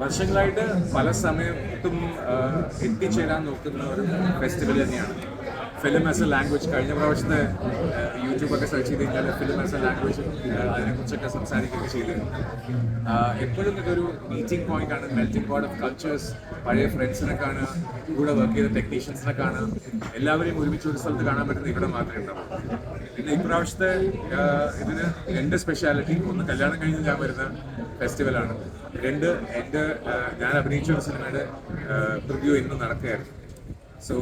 വർഷങ്ങളായിട്ട് പല സമയത്തും എത്തിച്ചേരാൻ നോക്കുന്ന ഒരു ഫെസ്റ്റിവൽ തന്നെയാണ്. ഫിലിം ആസ് എ ലാംഗ്വേജ് കഴിഞ്ഞ പ്രാവശ്യത്തെ യൂട്യൂബൊക്കെ സെർച്ച് ചെയ്ത് കഴിഞ്ഞാൽ ഫിലിം ആസ് എ ലാംഗ്വേജ് അതിനെക്കുറിച്ചൊക്കെ സംസാരിക്കുകയൊക്കെ ചെയ്തിരുന്നു. എപ്പോഴും ഇതൊരു മീറ്റിംഗ് പോയിന്റ് ആണ് മെൽറ്റിംഗ് പോയിന്റ് ഓഫ് കൾച്ചേഴ്സ് പഴയ ഫ്രണ്ട്സിനെ കാണുക കൂടെ വർക്ക് ചെയ്ത ടെക്നീഷ്യൻസിനെ കാണുക. എല്ലാവരെയും ഒരുമിച്ച് ഒരു സ്ഥലത്ത് കാണാൻ പറ്റുന്ന ഇവിടെ മാത്രമേ ഉണ്ടാവും പിന്നെ ഇപ്രാവശ്യത്തെ ഇതിന് രണ്ട് സ്പെഷ്യാലിറ്റി ഒന്ന് കല്യാണം കഴിഞ്ഞ് ഞാൻ വരുന്ന ഫെസ്റ്റിവലാണ് രണ്ട് എന്റെ ഞാൻ അഭിനയിച്ച ഒരു സിനിമയുടെ പ്രിവ്യൂ ഇന്ന് നടക്കുകയായിരുന്നു. സോ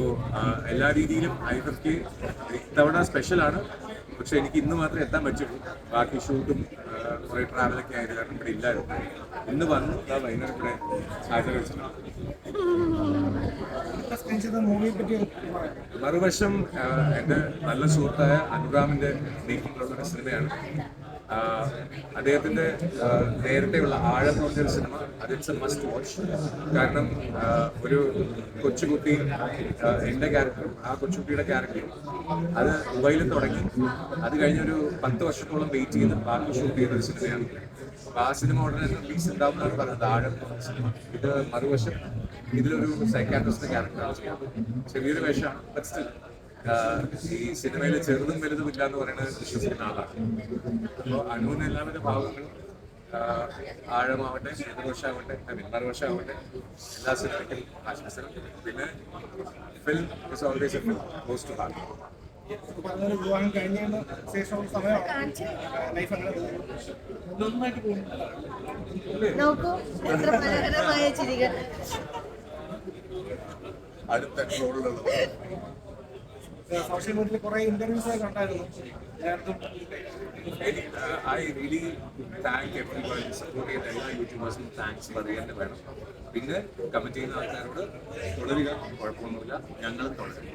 എല്ലാ രീതിയിലും ഐ എഫ് കെ ഇത്തവണ സ്പെഷ്യലാണ് പക്ഷെ എനിക്ക് ഇന്ന് മാത്രമേ എത്താൻ പറ്റുള്ളൂ. ബാക്കി ഷൂട്ടും കുറേ ട്രാവലൊക്കെ ആയത് കാരണം ഇവിടെ ഇല്ലായിരുന്നു. ഇന്ന് വന്നു ആ വൈകുന്നേരം ഇവിടെ പറ്റി മറുവശം എന്റെ നല്ല സുഹൃത്തായ അനുരാമിന്റെ മേക്കിംഗിലുള്ള സിനിമയാണ്. അദ്ദേഹത്തിന്റെ നേരത്തെയുള്ള ആഴം എന്ന് പറഞ്ഞൊരു സിനിമ അത് ഇറ്റ്സ് എ മസ്റ്റ് വാച്ച് കാരണം ഒരു കൊച്ചുകുട്ടി എന്റെ ക്യാരക്ടറും ആ കൊച്ചുകുട്ടിയുടെ ക്യാരക്ടറും അത് മൊബൈലിൽ തുടങ്ങി. അത് കഴിഞ്ഞൊരു പത്ത് വർഷത്തോളം വെയിറ്റ് ചെയ്ത് ബാക്കി ഷൂട്ട് ചെയ്ത ഒരു സിനിമയാണ്. അപ്പൊ ആ സിനിമ ഉടനെ റിലീസ് ഉണ്ടാവും എന്നാണ് പറയുന്നത് ആഴം സിനിമ. ഇത് മറുവശം ഇതിലൊരു സൈക്കാട്രിസ്റ്റ് ക്യാരക്ടറാണ് ചെയ്യുന്നത് ചെറിയൊരു വേഷമാണ് ബട്ട് ആഹ് ഈ സിനിമയിൽ ചെറുതും വലുതും ഇല്ല എന്ന് പറയുന്നത് വിശ്വസിക്കുന്ന ആളാണ്. അപ്പോൾ അനുവിന് എല്ലാവിധ ഭാവങ്ങളും ആഴമാവട്ടെ മീൻ മറുവശമാവട്ടെ എല്ലാ സിനിമയ്ക്കും ആശംസകൾ. പിന്നെ film is always a film post to heart പറഞ്ഞൊരു വിവാഹം കഴിഞ്ഞതിന് ശേഷമുള്ള സമയമാണ്? ലൈഫ് അങ്ങനെ നന്നായിട്ട് പോകുന്നു നോക്കൂ എത്ര മനോഹരമായ ചിരികൾ. അടുത്ത സോഷ്യൽ മീഡിയയിൽ കുറെ ഇന്റർവ്യൂസ് ഒക്കെ കണ്ടായിരുന്നു I really thank everybody support ചെയ്ത എല്ലാ യൂട്യൂബേഴ്സിനും താങ്ക്സ് പറയാൻ വേണം പിന്നെ കമന്റ് ചെയ്യുന്ന ആൾക്കാരോട് തുടരുക കുഴപ്പമൊന്നുമില്ല. ഞങ്ങളും തുടരും.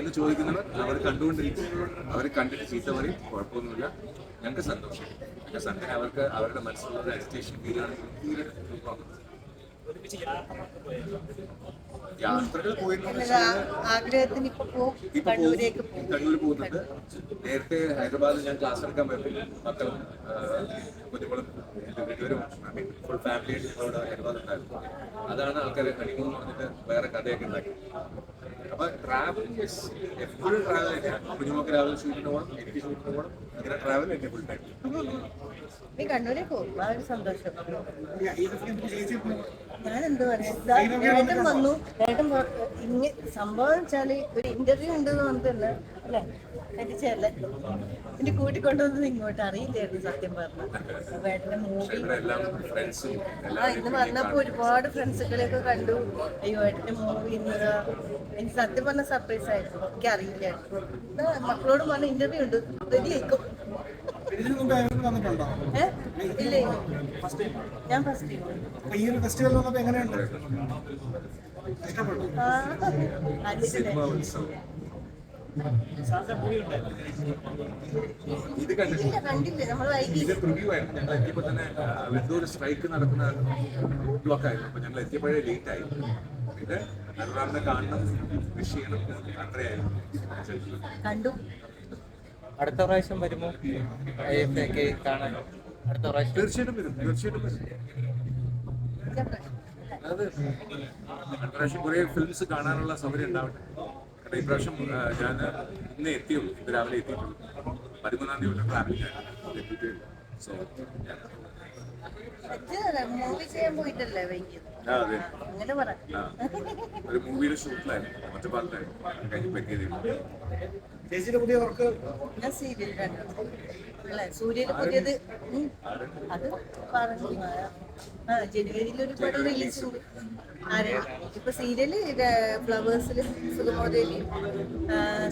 എന്ന് ചോദിക്കുന്നവർ അവർ കണ്ടുകൊണ്ടിരിക്കും. അവർ കണ്ടിട്ട് ചീത്ത പറയും കുഴപ്പമൊന്നുമില്ല. ഞങ്ങൾക്ക് സന്തോഷം. ഞങ്ങൾക്ക് സന്തോഷം. അവർക്ക് അവരുടെ മനസ്സിലുള്ള അജിറ്റേഷൻ ഫീലാണെങ്കിൽ തീരെ യാത്രകൾ വെച്ചാൽ ആഗ്രഹത്തിന് കണ്ണൂരേക്ക് കണ്ണൂർ പോകുന്നുണ്ട്. നേരത്തെ ഹൈദരാബാദിൽ ഞാൻ ക്ലാസ് എടുക്കാൻ പോയപ്പോൾ മക്കളും കുഞ്ഞുങ്ങളും വീട്ടുകാരും ഫുൾ ഫാമിലി ഹൈദരാബാദ് ഉണ്ടായിരുന്നു. അതാണ് ആൾക്കാരെ ഹണിമൂൺ എന്ന് പറഞ്ഞിട്ട് വേറെ കഥയൊക്കെ ഉണ്ടാക്കി. അപ്പൊ ട്രാവൽ എപ്പോഴും ട്രാവൽ തന്നെയാണ് കുഞ്ഞുമൊക്കെ രാവിലെ ഷൂട്ടിന് പോകണം എനിക്ക് ഷൂട്ടിന് പോകണം അങ്ങനെ ട്രാവൽ തന്നെ ഫുൾ ടൈം നീ പോകും സന്തോഷം. ഞാൻ എന്ത് പറയാ വന്നു ഏട്ടൻ പോ- സംഭവം വെച്ചാൽ ഒരു ഇന്റർവ്യൂ ഉണ്ടെന്ന് പറഞ്ഞിട്ടുണ്ട് അല്ലേ? എന്റെ കൂട്ടിക്കൊണ്ടുവന്നത് ഇങ്ങോട്ട് അറിയില്ലായിരുന്നു സത്യം പറഞ്ഞു. വേട്ടന്റെ മൂവി ആ ഇന്ന് വന്നപ്പോ ഒരുപാട് ഫ്രണ്ട്സുകളെയൊക്കെ കണ്ടു. അയ്യോ ഏട്ടന്റെ മൂവി ഇന്നതാ എനിക്ക് സത്യം പറഞ്ഞ സർപ്രൈസ് ആയിരുന്നു. എനിക്ക് അറിയില്ലായിരുന്നു. എന്നാ മക്കളോട് പറഞ്ഞ ഇന്റർവ്യൂ ഉണ്ട്. റെഡി ആയിക്കും? ഇല്ല ഞാൻ ഫസ്റ്റ് അപ്പൊ ഈ ഒരു ഫെസ്റ്റിവൽ വന്നപ്പോ എങ്ങനെയുണ്ട്? ഇഷ്ടപ്പെട്ടു. ആ അടിപൊളി സിനിമ ഉത്സവം ഇത് കണ്ടിട്ടില്ല. ഇല്ല കണ്ടില്ല നമ്മൾ വൈകി ഇത് പ്രിവ്യൂ ആയിരുന്നു. ഞങ്ങൾ എത്തിയപ്പോൾ തന്നെ എന്തോ ഒരു സ്ട്രൈക്ക് നടക്കുന്ന ബ്ലോക്ക് ആയിരുന്നു. അപ്പൊ ഞങ്ങൾ എത്തിയപ്പോഴേ ലേറ്റ് ആയി. പിന്നെ അനുറാമിനെ കാണണം കൃഷി ചെയ്യണം അത്രയായിരുന്നു. കണ്ടു. അടുത്ത പ്രാവശ്യം വരുമോ? കാണാൻ. അടുത്ത പ്രാവശ്യം. തീർച്ചയായിട്ടും വരും. തീർച്ചയായിട്ടും വരും. അതായത് അടുത്ത പ്രാവശ്യം കുറേ ഫിലിംസ് കാണാനുള്ള സൗകര്യം ഉണ്ടാവട്ടെ. കാരണം ഇപ്രാവശ്യം ഞാൻ ഇന്ന് എത്തിയുള്ളൂ. ഇന്ന് രാവിലെ എത്തിയിട്ടുള്ളൂ. പതിമൂന്നാം തീയതി ട്രാവലിംഗ് സോ മൂവി ചെയ്യാൻ പോയിട്ടല്ലേ? ഒരു മൂവിയുടെ ഷൂട്ടിലായിരുന്നു ഒറ്റപ്പാലത്തായിരുന്നു കഴിഞ്ഞ് പറ്റിയത് ചേച്ചിയുടെ പുതിയ വർക്ക് ഞാൻ സീരിയൽ സൂര്യന് പുതിയത് അത് പറഞ്ഞു. ആ ജനുവരിയിൽ ഒരു പടം റിലീസ് ഉണ്ട്. ആരെ? ഇപ്പൊ സീരിയൽ ഫ്ലവേഴ്സിൽ സുഗമോദേവി.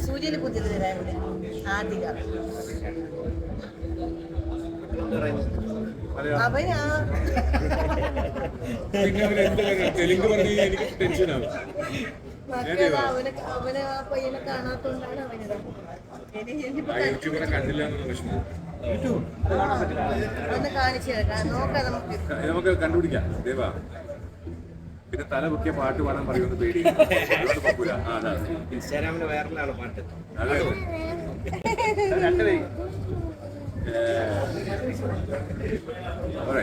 സൂര്യന് പുതിയത് വരാനുണ്ട് ആദ്യ തെലുങ്ക് പറഞ്ഞു എനിക്ക് ടെൻഷനാവും അവനെ അവനെ ആ പയ്യനെ കാണാത്തോണ്ടാണ് അവനിത് കണ്ടില്ല എന്നുള്ള വിഷമം. ഒന്ന് കാണിച്ചു തരാം. നോക്കാം നമുക്ക്. നമുക്ക് കണ്ടുപിടിക്കാം. ദേവാ പിന്നെ തല പൊക്കിയ പാട്ട് പാടാൻ പറയുന്നത് പേടി. ഇൻസ്റ്റാഗ്രാമിൽ വൈറലാണ് പാട്ട്. അതെ. രണ്ടുപേരും All right.